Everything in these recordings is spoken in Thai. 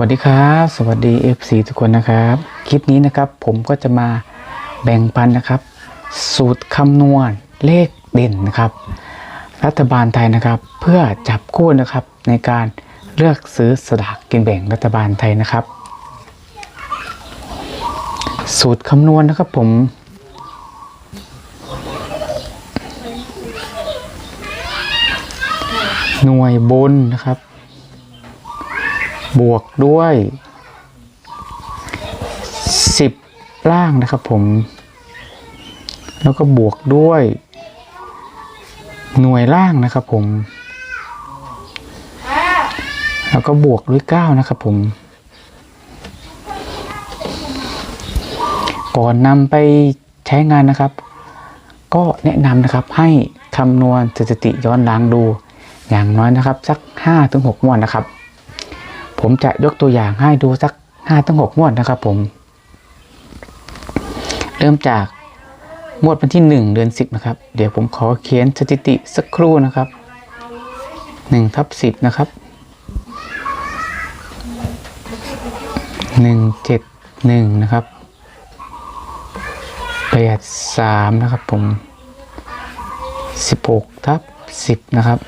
วัสดีครับ สวัสดี FC ทุกคนนะครับ คลิปนี้นะครับผมก็จะมาแบ่งปันนะครับ สูตรคำนวณเลขเด่นนะครับ รัฐบาลไทยนะครับเพื่อจับคู่นะครับในการเลือกซื้อสลากกินแบ่งรัฐบาลไทยนะครับ สูตรคำนวณนะครับผมหน่วยบนนะครับ บวกด้วย 10 ล่างนะครับผม แล้วก็บวกด้วย หน่วยล่างนะครับผม แล้วก็บวกด้วย 9 นะครับผม ก่อนนำไปใช้งานนะครับ ก็แนะนำนะครับให้คำนวณสถิติย้อนหลังดู อย่างน้อยนะครับ สัก 5-6งวดนะครับ ผมจะยกตัวอย่างให้ดูสัก5-6งหกงวดนะครับผม เริ่มจากงวดวันที่1เดือน10นะครับ เดี๋ยวผมขอเขียนสถิติสักครู่นะครับ1ทับ10นะครับ171นะครับ83นะครับผม16ทับ10นะครับ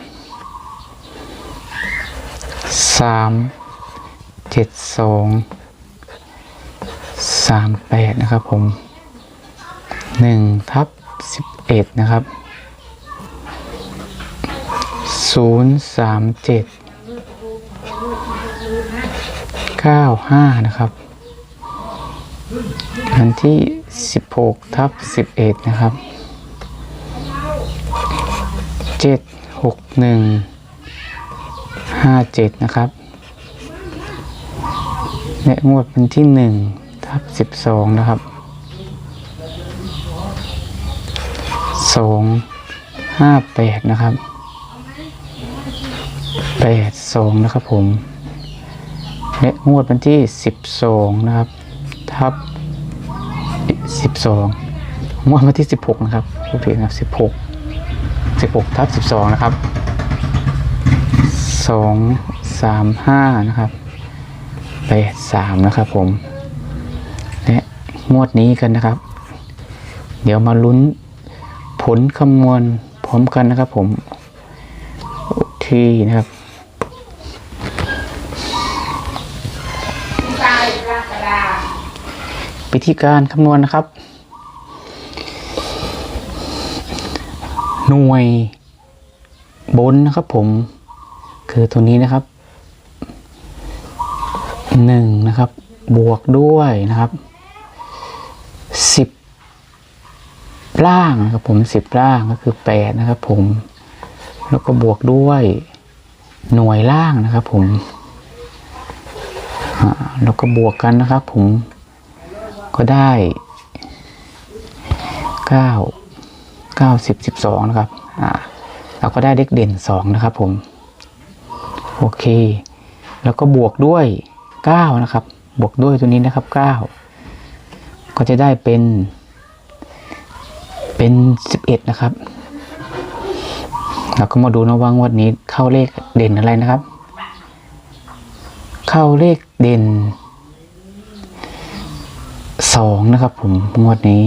สาม จ็ดสองสามแปดนะครับผมหนึ่งทับสิบเอ็ดนะครับศูนย์สามเจ็ดเก้าห้านะครับอันที่สิบหกทับสิบเอ็ดนะครับเจ็ดหกหนึ่งห้าเจ็ดนะครับ และงวดเป็นที่หนึ่งทับสิบสองนะครับสองห้าแปดนะครับแปดสองนะครับผมและงวดวันที่สิบสองนะครับทับสิบสองงวดวันที่สิบหกนะครับพูดผิดนะครับสิบหกสิบหกทับสิบสองนะครับสองสามห้านะครับ แปสามนะครับผมและงวดนี้กันนะครับ เดี๋ยวมาลุ้นผลคำนวณพร้อมกันนะครับผมโอเคนะครับวิธีการคำนวณนะครับ หน่วยบนนะครับผม คือตัวนี้นะครับ หนึ่งนะครับ บวกด้วยนะครับสิบล่างนะครับผมสิบล่างก็คือแปดนะครับผม แล้วก็บวกด้วยหน่วยล่างนะครับผมแล้วก็บวกกันนะครับผมก็ได้เก้าเก้าสิบสิบสองนะครับอ่าเราก็ได้เลขเด่นสองนะครับผม โอเค แล้วก็บวกด้วย 9 นะครับ บวกด้วยตัวนี้นะครับ 9 ก็จะได้เป็น เป็น 11 นะครับเราก็มาดูนะว่างวดนี้เข้าเลขเด่นอะไรนะครับ เข้าเลขเด่น 2 นะครับ ผมงวดนี้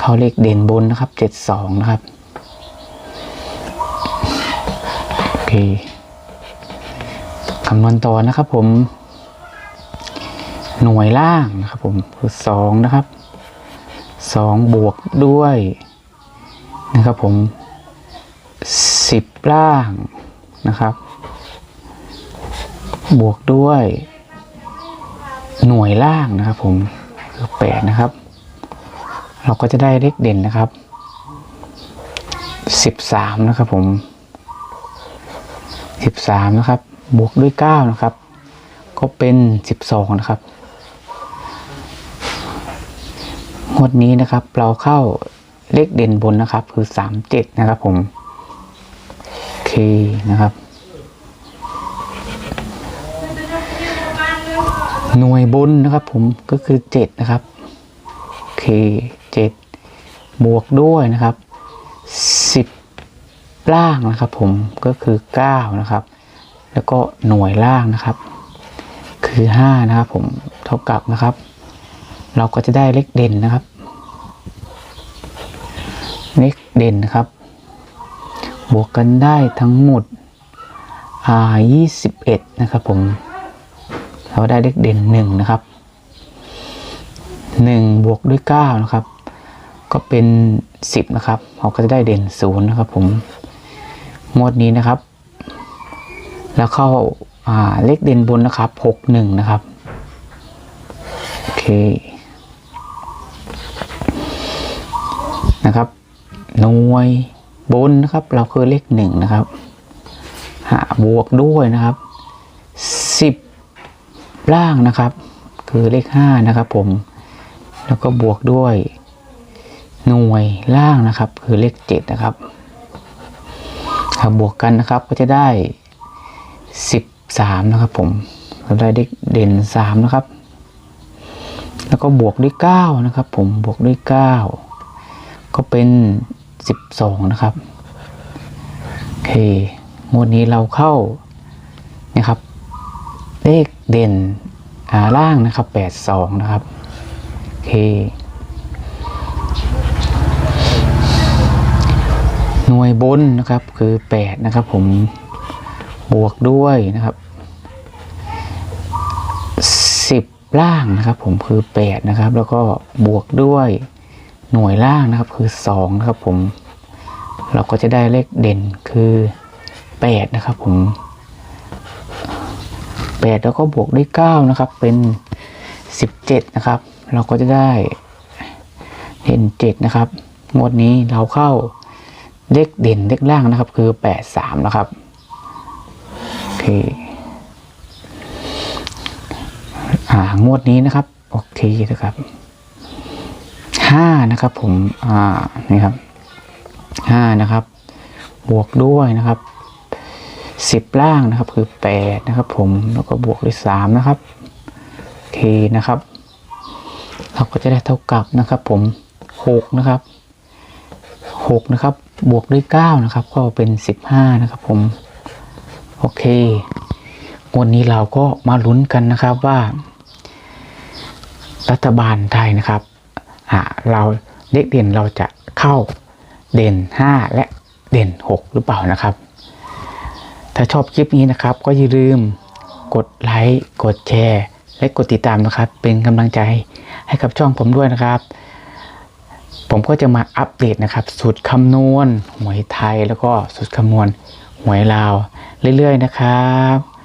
เข้าเลขเด่นบนนะครับ 72 นะครับ โอเค คำนวณต่อนะครับผม หน่วยล่างนะครับผมคือสองนะครับสองบวกด้วยนะครับผมสิบล่างนะครับ บวกด้วย หน่วยล่างนะครับผมคือแปดนะครับ เราก็จะได้เลขเด่นนะครับสิบสามนะครับผมสิบสามนะครับ บวกด้วยเก้านะครับ ก็เป็นสิบสองนะครับงวดนี้นะครับ เราเข้าเลขเด่นบนนะครับ คือสามเจ็ดนะครับผมโอเคนะครับ หน่วยบนนะครับผมก็คือเจ็ดนะครับโอเคเจ็ดบวกด้วยนะครับสิบล่างนะครับผมก็คือ 9 นะครับ แล้วก็หน่วยล่างนะครับ คือห้านะครับผมเท่ากับนะครับ เราก็จะได้เลขเด่นนะครับเลขเด่นนะครับ บวกกันได้ทั้งหมดอ่ายี่สิบเอ็ดนะครับผม เราได้เลขเด่นหนึ่งนะครับหนึ่งบวกด้วยเก้านะครับ ก็เป็นสิบนะครับ เราก็จะได้เด่นศูนย์นะครับผม งวดนี้นะครับ แล้วเข้าาเลขเด่นบนนะครับหกหนึ่งนะครับ โอเค นะครับหน่วยบนนะครับ เราคือเลขหนึ่งนะครับหาบวกด้วยนะครับสิบล่างนะครับ คือเลขห้านะครับ ผม แล้วก็บวกด้วยหน่วยล่างนะครับ คือเลขเจ็ดนะครับถ้าบวกกันนะครับก็จะได้ สิบสามนะครับผมเราได้เลขเด่นสามนะครับ แล้วก็บวกด้วยเก้านะครับผมบวกด้วยเก้าก็เป็นสิบสองนะครับ โอเคงวดนี้เราเข้านะครับ เลขเด่นอาล่างนะครับแปดสองนะครับ โอเคหน่วยบนนะครับคือแปดนะครับผม บวกด้วยนะครับสิบล่างนะครับ ผมคือแปดนะครับ แล้วก็บวกด้วยหน่วยล่างนะครับ คือสองนะครับผม เราก็จะได้เลขเด่นคือแปดนะครับ ผมแปดแล้วก็บวกด้วยเก้านะครับ เป็นสิบเจ็ดนะครับ เราก็จะได้เด่นเจ็ดนะครับงวดนี้เราเข้าเลขเด่นเลขล่างนะครับ คือแปดสามนะครับ เคอ่างวดนี้นะครับ โอเคนะครับห้านะครับผมอ่านี่ครับห้านะครับ บวกด้วยนะครับสิบล่างนะครับคือแปดนะครับ ผมแล้วก็บวกด้วยสามนะครับโอเคนะครับ เราก็จะได้เท่ากับนะครับ ผมหกนะครับหกนะครับ บวกด้วยเก้านะครับ ก็เป็นสิบห้านะครับ ผม โอเค วันนี้เราก็มาลุ้นกันนะครับว่า รัฐบาลไทยนะครับเราเลขเด่นเราจะเข้าเด่น 5 และเด่น 6 หรือเปล่านะครับ ถ้าชอบคลิปนี้นะครับ ก็อย่าลืมกดไลค์กดแชร์ และกดติดตามนะครับ เป็นกำลังใจให้กับช่องผมด้วยนะครับ ผมก็จะมาอัปเดตนะครับ สูตรคำนวณหวยไทยแล้วก็สูตรคำนวณหวยลาว เรื่อยๆนะครับ